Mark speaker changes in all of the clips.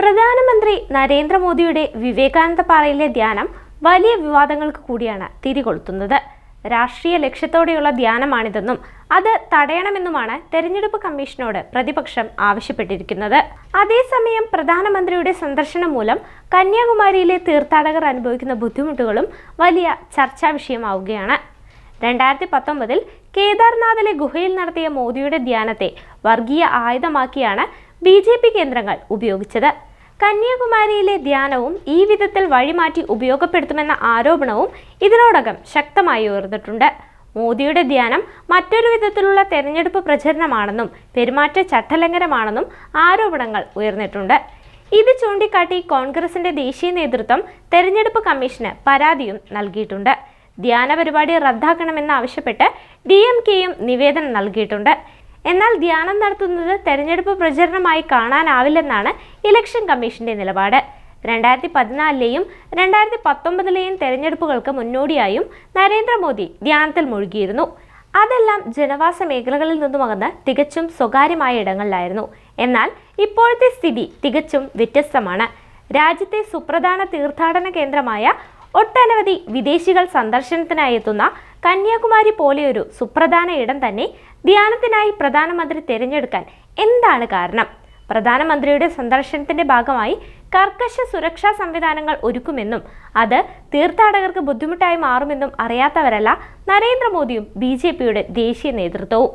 Speaker 1: പ്രധാനമന്ത്രി നരേന്ദ്രമോദിയുടെ വിവേകാനന്ദ പാറയിലെ ധ്യാനം വലിയ വിവാദങ്ങൾക്ക് കൂടിയാണ് തിരികൊളുത്തുന്നത്. രാഷ്ട്രീയ ലക്ഷ്യത്തോടെയുള്ള ധ്യാനമാണിതെന്നും അത് തടയണമെന്നുമാണ് തെരഞ്ഞെടുപ്പ് കമ്മീഷനോട് പ്രതിപക്ഷം ആവശ്യപ്പെട്ടിരിക്കുന്നത്. അതേസമയം പ്രധാനമന്ത്രിയുടെ സന്ദർശനം മൂലം കന്യാകുമാരിയിലെ തീർത്ഥാടകർ അനുഭവിക്കുന്ന ബുദ്ധിമുട്ടുകളും വലിയ ചർച്ചാ വിഷയമാവുകയാണ്. രണ്ടായിരത്തി പത്തൊമ്പതിൽ കേദാർനാഥിലെ ഗുഹയിൽ നടത്തിയ മോദിയുടെ ധ്യാനത്തെ വർഗീയ ആയുധമാക്കിയാണ് ബി കേന്ദ്രങ്ങൾ ഉപയോഗിച്ചത്. കന്യാകുമാരിയിലെ ധ്യാനവും ഈ വിധത്തിൽ വഴിമാറ്റി ഉപയോഗപ്പെടുത്തുമെന്ന ആരോപണവും ഇതിനോടകം ശക്തമായി ഉയർന്നിട്ടുണ്ട്. മോദിയുടെ ധ്യാനം മറ്റൊരു വിധത്തിലുള്ള തെരഞ്ഞെടുപ്പ് പ്രചരണമാണെന്നും പെരുമാറ്റ ചട്ടലംഘനമാണെന്നും ആരോപണങ്ങൾ ഉയർന്നിട്ടുണ്ട്. ഇത് ചൂണ്ടിക്കാട്ടി കോൺഗ്രസിന്റെ ദേശീയ നേതൃത്വം തെരഞ്ഞെടുപ്പ് കമ്മീഷന് പരാതിയും നൽകിയിട്ടുണ്ട്. ധ്യാന പരിപാടി റദ്ദാക്കണമെന്നാവശ്യപ്പെട്ട് ഡി എം കെയും നിവേദനം നൽകിയിട്ടുണ്ട്. എന്നാൽ ധ്യാനം നടത്തുന്നത് തെരഞ്ഞെടുപ്പ് പ്രചരണമായി കാണാനാവില്ലെന്നാണ് ഇലക്ഷൻ കമ്മീഷന്റെ നിലപാട്. രണ്ടായിരത്തി പതിനാലിലെയും രണ്ടായിരത്തി പത്തൊമ്പതിലെയും തെരഞ്ഞെടുപ്പുകൾക്ക് മുന്നോടിയായും നരേന്ദ്രമോദി ധ്യാനത്തിൽ മുഴുകിയിരുന്നു. അതെല്ലാം ജനവാസ മേഖലകളിൽ നിന്നുമകന്ന് തികച്ചും സ്വകാര്യമായ ഇടങ്ങളിലായിരുന്നു. എന്നാൽ ഇപ്പോഴത്തെ സ്ഥിതി തികച്ചും വ്യത്യസ്തമാണ്. രാജ്യത്തെ സുപ്രധാന തീർത്ഥാടന കേന്ദ്രമായ ഒട്ടനവധി വിദേശികൾ സന്ദർശനത്തിനായി എത്തുന്ന കന്യാകുമാരി പോലെയൊരു സുപ്രധാന ഇടം തന്നെ ധ്യാനത്തിനായി പ്രധാനമന്ത്രി തിരഞ്ഞെടുക്കാൻ എന്താണ് കാരണം? പ്രധാനമന്ത്രിയുടെ സന്ദർശനത്തിന്റെ ഭാഗമായി കർക്കശ സുരക്ഷാ സംവിധാനങ്ങൾ ഒരുക്കുമെന്നും അത് തീർത്ഥാടകർക്ക് ബുദ്ധിമുട്ടായി മാറുമെന്നും അറിയാത്തവരല്ല നരേന്ദ്രമോദിയും ബി ജെ പിയുടെ ദേശീയ നേതൃത്വവും.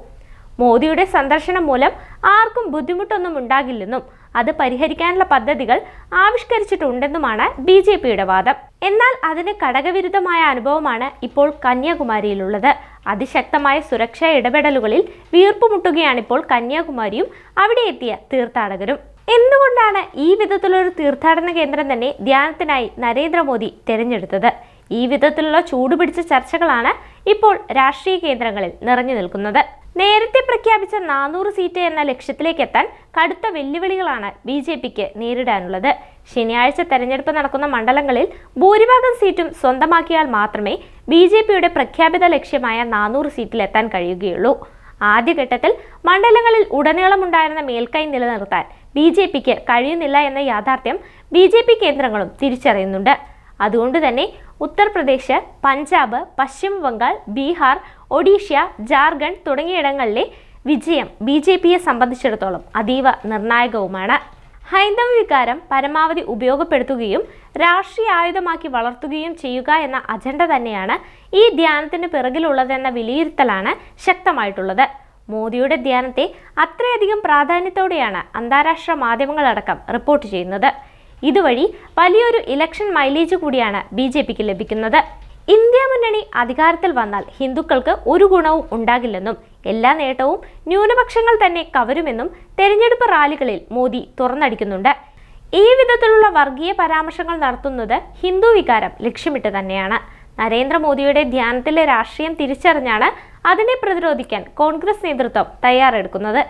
Speaker 1: മോദിയുടെ സന്ദർശനം മൂലം ആർക്കും ബുദ്ധിമുട്ടൊന്നും ഉണ്ടാകില്ലെന്നും അത് പരിഹരിക്കാനുള്ള പദ്ധതികൾ ആവിഷ്കരിച്ചിട്ടുണ്ടെന്നുമാണ് ബി ജെ പിയുടെ വാദം. എന്നാൽ അതിന് ഘടകവിരുദ്ധമായ അനുഭവമാണ് ഇപ്പോൾ കന്യാകുമാരിയിലുള്ളത്. അതിശക്തമായ സുരക്ഷാ ഇടപെടലുകളിൽ വീർപ്പുമുട്ടുകയാണിപ്പോൾ കന്യാകുമാരിയും അവിടെ എത്തിയ തീർത്ഥാടകരും. എന്തുകൊണ്ടാണ് ഈ വിധത്തിലൊരു തീർത്ഥാടന കേന്ദ്രം തന്നെ ധ്യാനത്തിനായി നരേന്ദ്രമോദി തിരഞ്ഞെടുത്തത്? ഈ വിധത്തിലുള്ള ചൂടുപിടിച്ച ചർച്ചകളാണ് ഇപ്പോൾ രാഷ്ട്രീയ കേന്ദ്രങ്ങളിൽ നിറഞ്ഞു നിൽക്കുന്നത്. നേരത്തെ പ്രഖ്യാപിച്ച നാനൂറ് സീറ്റ് എന്ന ലക്ഷ്യത്തിലേക്ക് എത്താൻ കടുത്ത വെല്ലുവിളികളാണ് ബി ജെ പിക്ക് നേരിടാനുള്ളത്. ശനിയാഴ്ച തെരഞ്ഞെടുപ്പ് നടക്കുന്ന മണ്ഡലങ്ങളിൽ ഭൂരിഭാഗം സീറ്റും സ്വന്തമാക്കിയാൽ മാത്രമേ ബി ജെ പിയുടെ പ്രഖ്യാപിത ലക്ഷ്യമായ നാനൂറ് സീറ്റിലെത്താൻ കഴിയുകയുള്ളൂ. ആദ്യഘട്ടത്തിൽ മണ്ഡലങ്ങളിൽ ഉടനീളമുണ്ടായിരുന്ന മേൽക്കൈ നിലനിർത്താൻ ബി ജെ പിക്ക് കഴിയുന്നില്ല എന്ന യാഥാർത്ഥ്യം ബി ജെ പി കേന്ദ്രങ്ങളും തിരിച്ചറിയുന്നുണ്ട്. അതുകൊണ്ട് തന്നെ ഉത്തർപ്രദേശ് പഞ്ചാബ് പശ്ചിമ ബംഗാൾ ബീഹാർ ഒഡീഷ ജാർഖണ്ഡ് തുടങ്ങിയിടങ്ങളിലെ വിജയം ബി ജെ പിയെ സംബന്ധിച്ചിടത്തോളം അതീവ നിർണായകവുമാണ്. ഹൈന്ദവ വികാരം പരമാവധി ഉപയോഗപ്പെടുത്തുകയും രാഷ്ട്രീയ ആയുധമാക്കി വളർത്തുകയും ചെയ്യുക എന്ന അജണ്ട തന്നെയാണ് ഈ ധ്യാനത്തിന് പിറകിലുള്ളതെന്ന വിലയിരുത്തലാണ് ശക്തമായിട്ടുള്ളത്. മോദിയുടെ ധ്യാനത്തെ അത്രയധികം പ്രാധാന്യത്തോടെയാണ് അന്താരാഷ്ട്ര മാധ്യമങ്ങളടക്കം റിപ്പോർട്ട് ചെയ്യുന്നത്. ഇതുവഴി വലിയൊരു ഇലക്ഷൻ മൈലേജ് കൂടിയാണ് ബി ജെ പിക്ക് ലഭിക്കുന്നത്. ഇന്ത്യ മുന്നണി അധികാരത്തിൽ വന്നാൽ ഹിന്ദുക്കൾക്ക് ഒരു ഗുണവും ഉണ്ടാകില്ലെന്നും എല്ലാ നേട്ടവും ന്യൂനപക്ഷങ്ങൾ തന്നെ കവരുമെന്നും തെരഞ്ഞെടുപ്പ് റാലികളിൽ മോദി തുറന്നടിക്കുന്നുണ്ട്. ഈ വിധത്തിലുള്ള വർഗീയ പരാമർശങ്ങൾ നടത്തുന്നത് ഹിന്ദു വികാരം ലക്ഷ്യമിട്ട് തന്നെയാണ്. നരേന്ദ്രമോദിയുടെ ധ്യാനത്തിലെ രാഷ്ട്രീയം തിരിച്ചറിഞ്ഞാണ് അതിനെ പ്രതിരോധിക്കാൻ കോൺഗ്രസ് നേതൃത്വം തയ്യാറെടുക്കുന്നത്.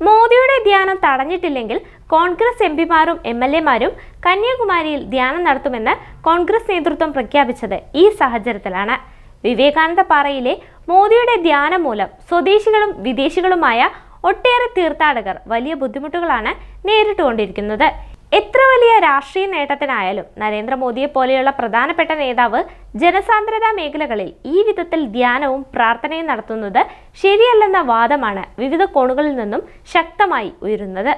Speaker 1: മോദിയുടെ ധ്യാനം തടഞ്ഞിട്ടില്ലെങ്കിൽ കോൺഗ്രസ് എം പിമാരും എം എൽ എമാരും കന്യാകുമാരിയിൽ ധ്യാനം നടത്തുമെന്ന് കോൺഗ്രസ് നേതൃത്വം പ്രഖ്യാപിച്ചത് ഈ സാഹചര്യത്തിലാണ്. വിവേകാനന്ദ പാറയിലെ മോദിയുടെ ധ്യാനം മൂലം സ്വദേശികളും വിദേശികളുമായ ഒട്ടേറെ തീർത്ഥാടകർ വലിയ ബുദ്ധിമുട്ടുകളാണ് നേരിട്ടുകൊണ്ടിരിക്കുന്നത്. എത്ര വലിയ രാഷ്ട്രീയ നേട്ടത്തിനായാലും നരേന്ദ്രമോദിയെ പോലെയുള്ള പ്രധാനപ്പെട്ട നേതാവ് ജനസാന്ദ്രതാ മേഖലകളിൽ ഈ വിധത്തിൽ ധ്യാനവും പ്രാർത്ഥനയും നടത്തുന്നത് ശരിയല്ലെന്ന വാദമാണ് വിവിധ കോണുകളിൽ നിന്നും ശക്തമായി ഉയരുന്നത്.